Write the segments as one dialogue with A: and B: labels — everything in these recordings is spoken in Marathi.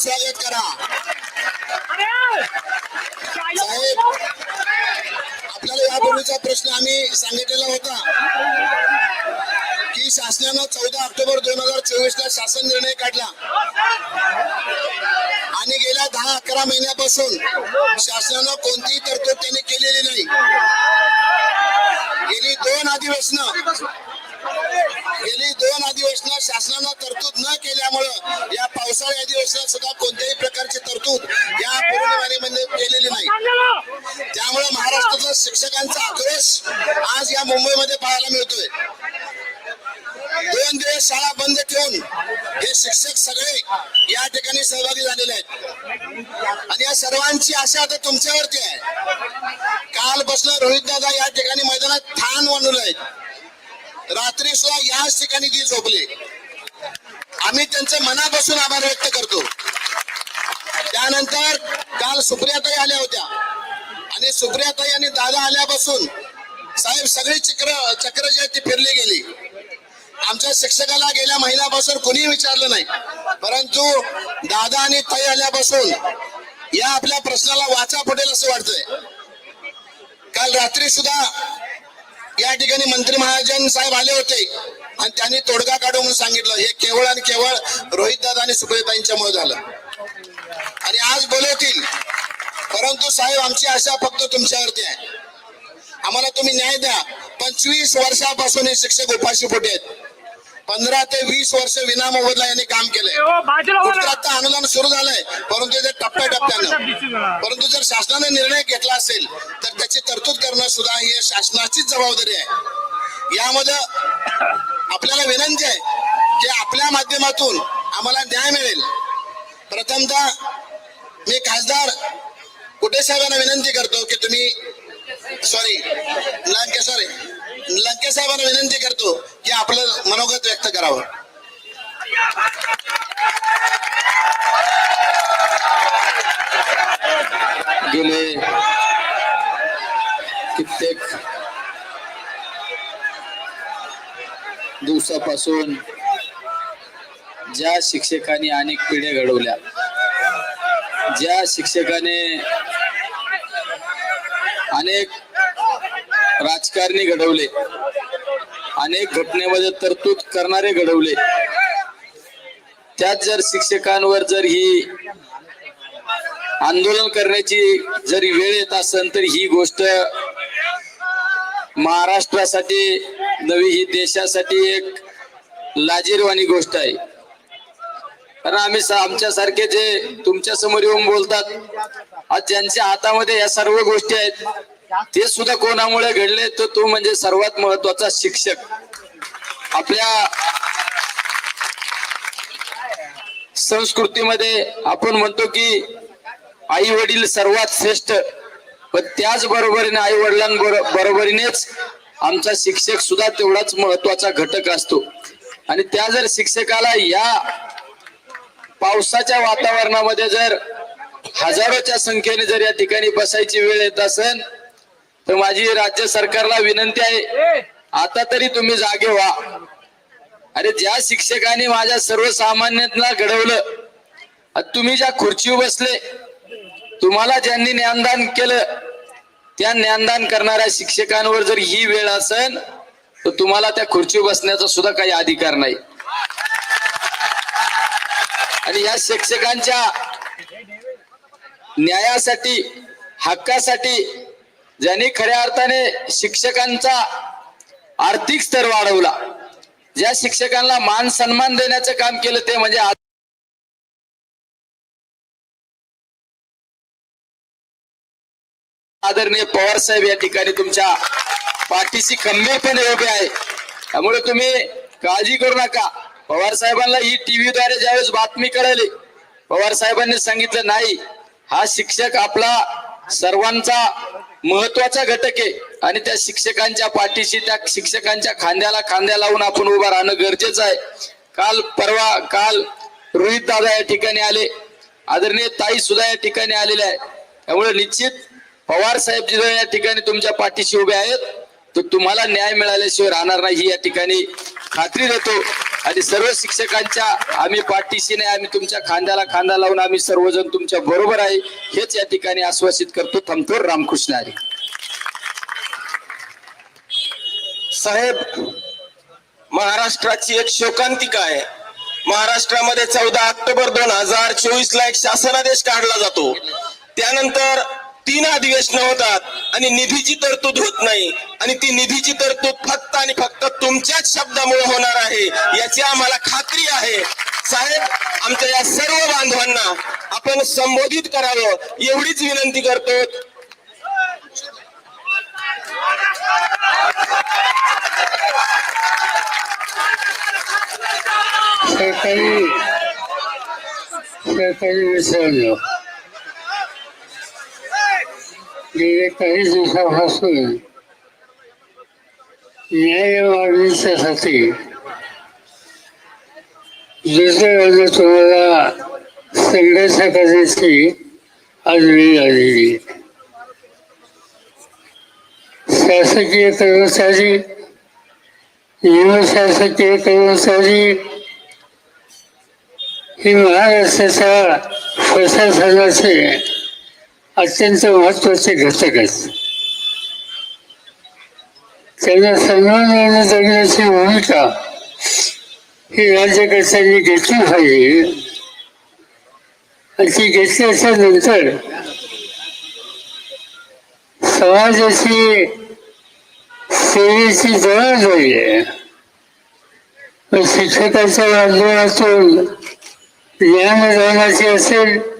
A: स्वागत करा साहेब आपल्याला यापूर्वीचा प्रश्न आम्ही सांगितलेला होता. की शासनानं चौदा ऑक्टोबर दोन हजार चोवीस ला शासन निर्णय काढला. आणि गेल्या दहा अकरा महिन्यापासून शासनानं कोणतीही तरतूद त्यांनी केलेली नाही. गेली दोन अधिवेशन गेली दोन अधिवेशन शासनानं तरतूद न केल्यामुळं या पावसाळी अधिवेशनात सुद्धा कोणत्याही प्रकारची तरतूद या पूर्णवाणीमध्ये केलेली नाही. त्यामुळे महाराष्ट्रातला शिक्षकांचा आक्रोश आज या मुंबईमध्ये पाहायला मिळतोय. दोन दिवस शाळा बंद ठेवून हे शिक्षक सगळे या ठिकाणी सहभागी झालेले आहेत. आणि या सर्वांची आशा आता तुमच्यावरती आहे. कालपासून रोहित दादा या ठिकाणी मैदानात ठाण मांडून आहेत. रात्री सुद्धा याच ठिकाणी ती झोपली. आम्ही त्यांचे मनापासून आभार व्यक्त करतो. त्यानंतर काल सुप्रियाताई आल्या होत्या. आणि सुप्रियाताई आणि दादा आल्यापासून साहेब सगळी चक्र चक्र जी आहे ती फिरली गेली. आमच्या शिक्षकाला गेल्या महिन्यापासून कुणी विचारलं नाही. परंतु दादा आणि ताई आल्यापासून या आपल्या प्रश्नाला वाचा पडेल असं वाटतंय. काल रात्री सुद्धा या ठिकाणी मंत्री महाजन साहेब आले होते. आणि त्यांनी तोडगा काढू म्हणून सांगितलं. हे केवळ आणि केवळ रोहित दादा आणि सुप्रियताईंच्यामुळे झालं. आणि आज बोलवतील. परंतु साहेब आमची आशा फक्त तुमच्यावरती आहे. आम्हाला तुम्ही न्याय द्या. पंचवीस वर्षापासून हे शिक्षक उपाशी पोटी आहेत. पंधरा ते वीस वर्ष विनामोबदला यांनी काम केलंय. फक्त आता अनुदान सुरू झालंय. परंतु ते टप्प्याटप्प्यानं. परंतु जर शासनाने निर्णय घेतला असेल तर त्याची तरतूद करणं सुद्धा ही शासनाचीच जबाबदारी आहे. यामध्ये आपल्याला विनंती आहे की आपल्या माध्यमातून आम्हाला न्याय मिळेल. प्रथमतः मी खासदार कुठे साहेबांना विनंती करतो की तुम्ही सॉरी लंके सॉरी लंके साहेबांना विनंती करतो की आपलं मनोगत व्यक्त करावं.
B: गेले कित्येक दिवसापासून ज्या शिक्षकांनी अनेक पिढ्या घडवल्या ज्या शिक्षकाने अनेक राजकारणी घडवले अनेक घटनेमध्ये तरतूद करणारे घडवले त्यात जर शिक्षकांवर जर ही आंदोलन करण्याची जरी वेळ येत असेल तर ही गोष्ट महाराष्ट्रासाठी नवी ही देशासाठी एक लाजीरवाणी गोष्ट आहे. कारण आम्ही आमच्यासारखे जे तुमच्यासमोर येऊन बोलतात आज ज्यांच्या हातामध्ये या सर्व गोष्टी आहेत ते सुद्धा कोणामुळे घडले तर तो म्हणजे सर्वात महत्त्वाचा शिक्षक. आपल्या संस्कृतीमध्ये आपण म्हणतो की आई वडील सर्वात श्रेष्ठ पण त्याच बरोबरीने आई वडिलांबरोबरीनेच आमचा शिक्षक सुद्धा तेवढाच महत्त्वाचा घटक असतो. आणि त्या जर शिक्षकाला या पावसाच्या वातावरणामध्ये जर हजारोच्या संख्येने जर या ठिकाणी बसायची वेळ येत असेल तर माझी राज्य सरकारला विनंती आहे आता तरी तुम्ही जागे व्हा. अरे ज्या शिक्षकाने माझ्या सर्वसामान्यांना घडवलं तुम्ही ज्या खुर्चीवर बसले तुम्हाला ज्यांनी ज्ञानदान केलं त्या ज्ञानदान करणाऱ्या शिक्षकांवर जर ही वेळ असेल तर तुम्हाला त्या खुर्चीवर बसण्याचा सुद्धा काही अधिकार नाही. आणि या शिक्षकांच्या न्यायासाठी हक्कासाठी ज्यांनी खऱ्या अर्थाने शिक्षकांचा आर्थिक स्तर वाढवला ज्या शिक्षकांना मान सन्मान देण्याचं काम केलं ते म्हणजे आदरणीय पवार साहेब या ठिकाणी तुमच्या पाठीशी खंबीरपणे उभे आहे. त्यामुळे तुम्ही काळजी करू नका. पवार साहेबांना ही टीव्हीद्वारे ज्यावेळेस बातमी कळाली पवार साहेबांनी सांगितलं नाही हा शिक्षक आपला सर्वांचा महत्त्वाचा घटक आहे आणि त्या शिक्षकांच्या पाठीशी त्या शिक्षकांच्या खांद्याला खांद्या लावून आपण उभा राहणं गरजेचं आहे. काल परवा काल रोहित दादा या ठिकाणी आले. आदरणीय ताई सुद्धा या ठिकाणी आलेल्या आहे त्यामुळे निश्चित पवार साहेब जी या ठिकाणी तुमच्या पाठीशी उभे आहेत. तर तुम्हाला न्याय मिळाल्याशिवाय राहणार नाही ही या ठिकाणी खात्री देतो. आणि सर्व शिक्षकांच्या आम्ही पाठीशी नाही आम्ही तुमच्या खांद्याला खांदा लावून आम्ही सर्वजण तुमच्या बरोबर आहे हेच या ठिकाणी आश्वासित करतो. थमथोर रामकृष्ण हरी.
C: साहेब महाराष्ट्राची एक शोकांतिका आहे. महाराष्ट्रामध्ये चौदा ऑक्टोबर दोन हजार चोवीस ला एक शासनादेश काढला जातो. त्यानंतर तीन अधिवेशन होतात आणि निधीची तरतूद होत नाही. आणि ती निधीची तरतूद फक्त आणि फक्त तुमच्याच शब्दामुळे होणार आहे. याची आम्हाला खात्री आहे. साहेब आमच्या या सर्व बांधवांना आपण संबोधित करावं. एवढीच विनंती करतो.
D: सरकारी सरकारी विसरलो गेले काही दिवसापासून न्याय मागणीच्यासाठी दुसऱ्या तुम्हाला संघर्ष करण्याची आज वेळ आलेली शासकीय कर्मचारी निमशासकीय कर्मचारी ही महाराष्ट्राच्या प्रशासनाचे अत्यंत महत्त्वाचे घटक आहेत. त्यांना सन्मानाने जगण्याची भूमिका ही राज्यकर्त्यांनी घेतली पाहिजे. आणि ती घेतल्याच्या नंतर समाजाची सेवेची जबाबदारी आहे मग शिक्षकाच्या माध्यमातून ज्ञानदानाची असेल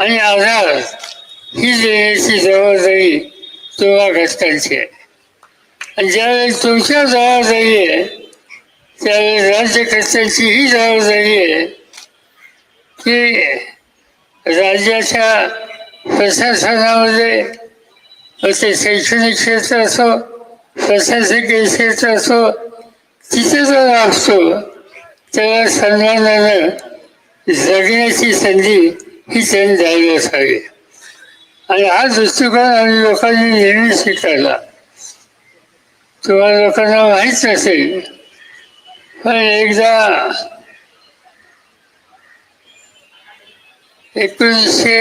D: आणि आधार ही देण्याची जबाबदारी तुम्हा घटकांची आहे. आणि ज्यावेळेस तुमच्या जबाबदारी आहे त्यावेळेस राज्यकर्त्यांची ही जबाबदारी आहे की राज्याच्या प्रशासनामध्ये मग ते शैक्षणिक क्षेत्र असो प्रशासकीय क्षेत्र असो तिथे जर असतो तेव्हा सन्मानानं जगण्याची संधी ही त्यांनी द्यायला असावी. आणि हा दृष्टिकोन आम्ही लोकांनी नेहमी स्वीकारला. तुम्हाला लोकांना माहीत नसेल पण एकदा एकोणीसशे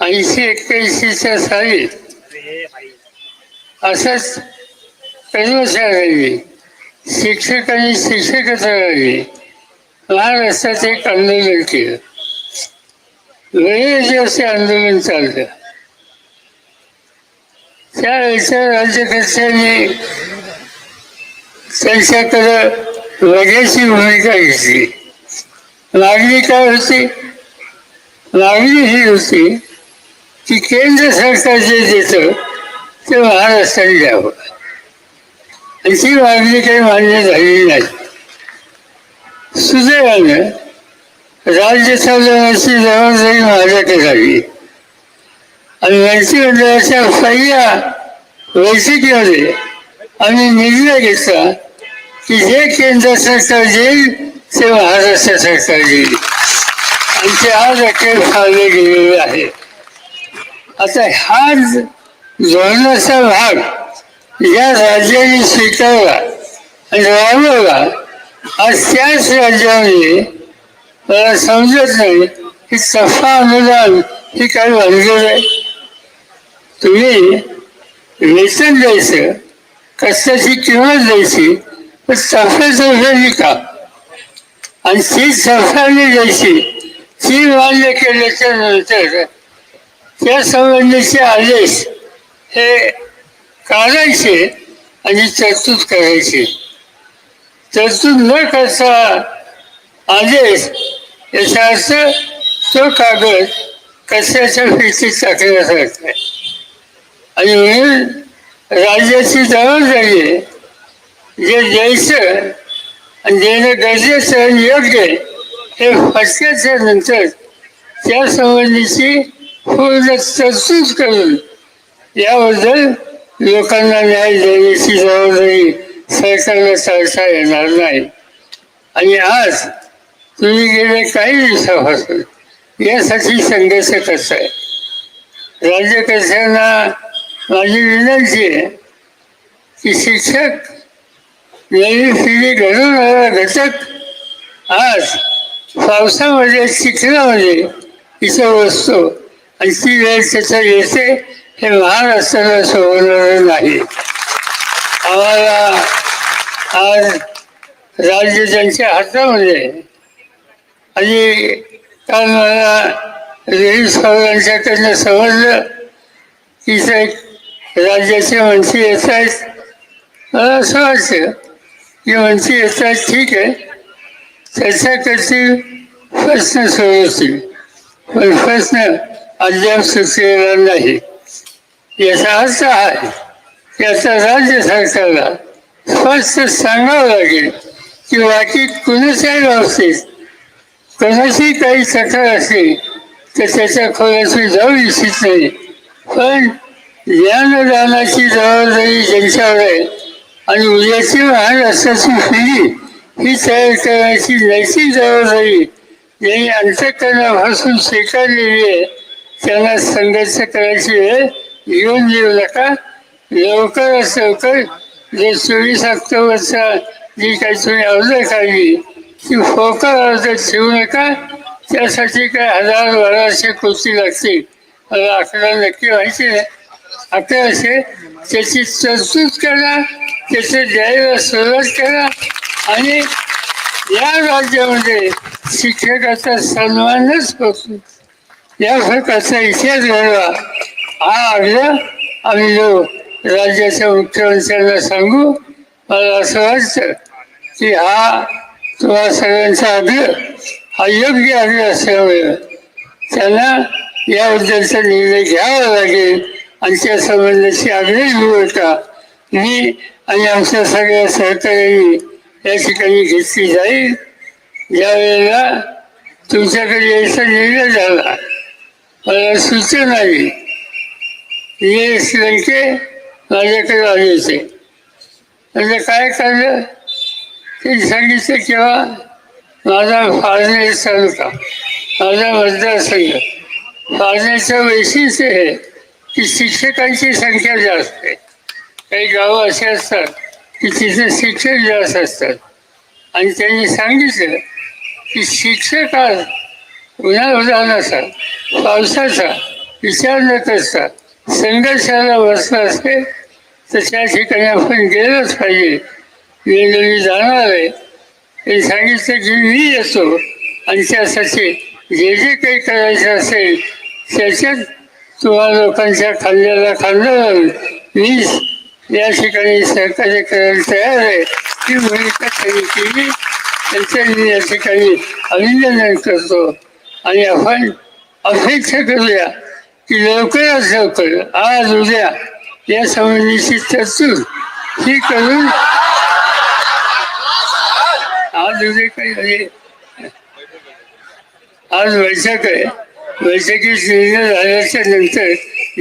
D: ऐंशी एक्क्याऐंशीच्या साली असंच कर्मचाऱ्यांनी शिक्षकच राहिली. शिक्षकेतरांनी महाराष्ट्रात एक आंदोलन केलं वेळेचे असे आंदोलन चाललं त्यावेळेच्या राज्यकर्त्यांनी त्यांच्याकडं वेगळ्याची भूमिका घेतली. मागणी काय होती? मागणी ही होती की केंद्र सरकार जे देतं ते महाराष्ट्राने द्यावं. आणि ती मागणी काही मान्य झालेली नाही. सुदैवानं राज्य चालवण्याची जबाबदारी माझ्याकडे झाली आणि मंत्रिमंडळाच्या पहिल्या बैठकीमध्ये आम्ही निर्णय घेतला की जे केंद्र सरकार देईल ते महाराष्ट्र सरकार देईल आणि ते आज अखेर फाळले गेलेले आहे आता हा धोरणाचा भाग या राज्याने स्वीकारला आणि राबवला आज त्याच राज्यामध्ये मला समजत नाही की सफा अनुदान ही काय भानगड आहे. तुम्ही वेतन द्यायचं कष्टाची किंमत द्यायची पण सफा चौघांनी का आणि ती सफाने द्यायची ती मान्य केल्याच्यानंतर त्या संबंधीचे आदेश हे काढायचे आणि तरतूद करायची. तरतूद न करता आदेश याचा अर्थ तो कागद कशाच्या फिरतीत टाकला आहे आणि म्हणून राज्याची जबाबदारी आहे जे द्यायचं आणि देणं गरजेचं आणि योग्य हे फटक्याच्या नंतर त्या संबंधीची पूर्ण तरतूद करून याबद्दल लोकांना न्याय देण्याची जबाबदारी सरकारला सहसा येणार नाही. आणि आज तुम्ही गेले काही दिवसापासून यासाठी संघर्ष कसं आहे? राज्य राज्यकर्त्यांना माझी विनंती आहे की शिक्षक नवी पिढी घडवणारा घटक आज पावसामध्ये चिखलामध्ये इथं बसतो. आणि ती वेळ त्याचं येते हे महाराष्ट्राला सोडवणार नाही. आम्हाला आज राज्य त्यांच्या हातामध्ये आहे. आणि काल मला रेडी साहेबांच्याकडनं समजलं की ते राज्याचे मंत्री येत आहेत मला असं वाटतं की मंत्री येत आहेत ठीक आहे. चर्चा करतील प्रश्न सोडवतील. पण प्रश्न अद्याप सुचलेला नाही. याचा अर्थ आहे याचा राज्य सरकारला स्पष्ट सांगावं लागेल की बाकी कुणाच्याही बाबतीत कोणाशी काही तक्रार असेल तर त्याच्या खोलात जाऊ इच्छित नाही. पण ज्ञानदानाची जबाबदारी ज्यांच्यावर आहे आणि उद्याची महाराष्ट्राची पिढी ही तयार करण्याची नैतिक जबाबदारी ज्यांनी अंतकरणापासून स्वीकारलेली आहे त्यांना संघर्ष करायची वेळ येऊन देऊ नका. लवकरात लवकर. जे चोवीस ऑक्टोबरचा जी काही तुम्ही अर्ज काढली ती फोकर अर्ज ठेवू नका. त्यासाठी काय हजार बाराशे कृती लागतील. मला आकडा नक्की माहिती नाही अकराशे त्याची तरतूद करा. त्याचे द्यायला सुरुवात करा. आणि या राज्यामध्ये शिक्षकाचा सन्मानच होतो. या प्रकारचा इतिहास घडवा. हा आग्रह आम्ही जो राज्याच्या मुख्यमंत्र्यांना सांगू? मला असं वाटतं की हा तुम्हा सगळ्यांचा आग्रह हा योग्य आग्रह असल्यामुळे त्यांना याबद्दलचा निर्णय घ्यावा लागेल आणि त्या संबंधाची आग्रही भूमिका मी आणि आमच्या सगळ्या सहकार्यांनी या ठिकाणी घेतली जाईल. ज्यावेळेला तुमच्याकडे यायचा निर्णय झाला मला सूचना आली हे श्रीलंके माझ्याकडे आले होते. म्हणजे काय करलं? ते सांगितलं किंवा माझा फाळणे तालुका माझा मतदारसंघ फाळण्याचं वैशिष्ट्य आहे की शिक्षकांची संख्या जास्त आहे. काही गावं असे असतात की तिथे शिक्षक जास्त असतात. आणि त्यांनी सांगितलं की शिक्षक आज उन्हाळ्याचा पावसाचा विचार न असतात संघर्षाला व्यवस्था असेल तर त्या ठिकाणी आपण गेलंच पाहिजे. मी जाणार आहे. हे सांगितलं की मी येतो आणि त्यासाठी जे जे काही करायचं असेल त्याच्यात तुम्हा लोकांच्या खांद्याला खांदा लावून मी या ठिकाणी सहकार्य करायला तयार आहे. ही भूमिका त्यांनी केली. त्यांच्या मी या ठिकाणी अभिनंदन करतो. आणि आपण अपेक्षा करूया. की लवकरात लवकर आज उद्या. या संबंधीची तरतूद ही करून आज उद्या काही आज बैठक आहे. बैठकीत निर्णय झाल्याच्यानंतर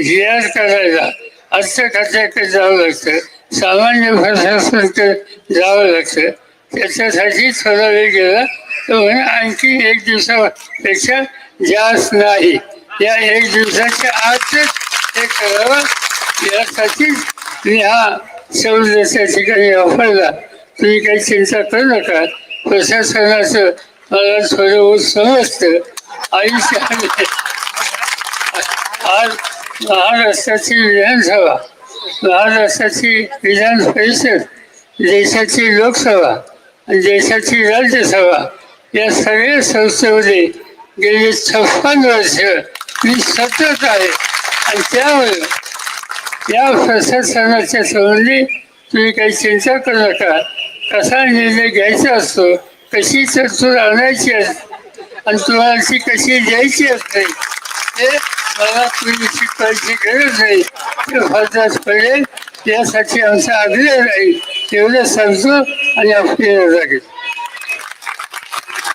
D: जी आर करायला अर्थ खात्याकडे जावं लागतं. सामान्य प्रशासनाकडे जावं लागतं. त्याच्यासाठी थोडा वेळ गेला. तर आणखी एक दिवसापेक्षा जास्त नाही. या एक दिवसाच्या आज ते करावं यासाठी मी हा सौदेच्या ठिकाणी वापरला तुम्ही काही चिंता करू नका. प्रशासनाचं मला थोडं समजतं आयुष्यामध्ये आज महाराष्ट्राची विधानसभा महाराष्ट्राची विधान परिषद देशाची लोकसभा आणि देशाची राज्यसभा या सगळ्या संस्थेमध्ये गेली छप्पन वर्ष मी सतत आहे. आणि त्यामुळे या प्रशासनाच्या संबंधी तुम्ही काही चिंता करू नका. कसा निर्णय घ्यायचा असतो कशी तरतूद आणायची असते आणि तुम्हाला ती कशी द्यायची असते ते मला तुम्ही शिकवायची गरज नाही ते फरदास पडेल यासाठी आमचा आग्रह राहील. तेवढं सांगतो आणि आपली लागेल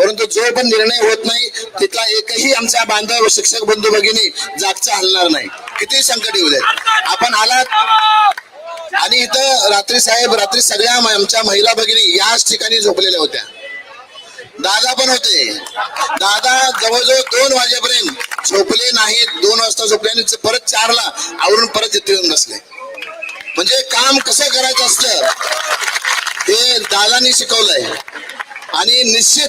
A: परंतु जो पण निर्णय होत नाही तिथला एकही आमच्या बांधव शिक्षक बंधू भगिनी जागचा हलणार नाही. किती संकट येऊ देत आपण आलात. आणि इथं रात्री साहेब रात्री सगळ्या आमच्या महिला भगिनी याच ठिकाणी झोपलेल्या होत्या. दादा पण होते. दादा जवळजवळ दोन वाजेपर्यंत झोपले नाहीत. दोन वाजता झोपले आणि परत चारला आवरून परत इथे येऊन बसले. म्हणजे काम कसं करायचं असतं हे दादानी शिकवलंय. आणि निश्चित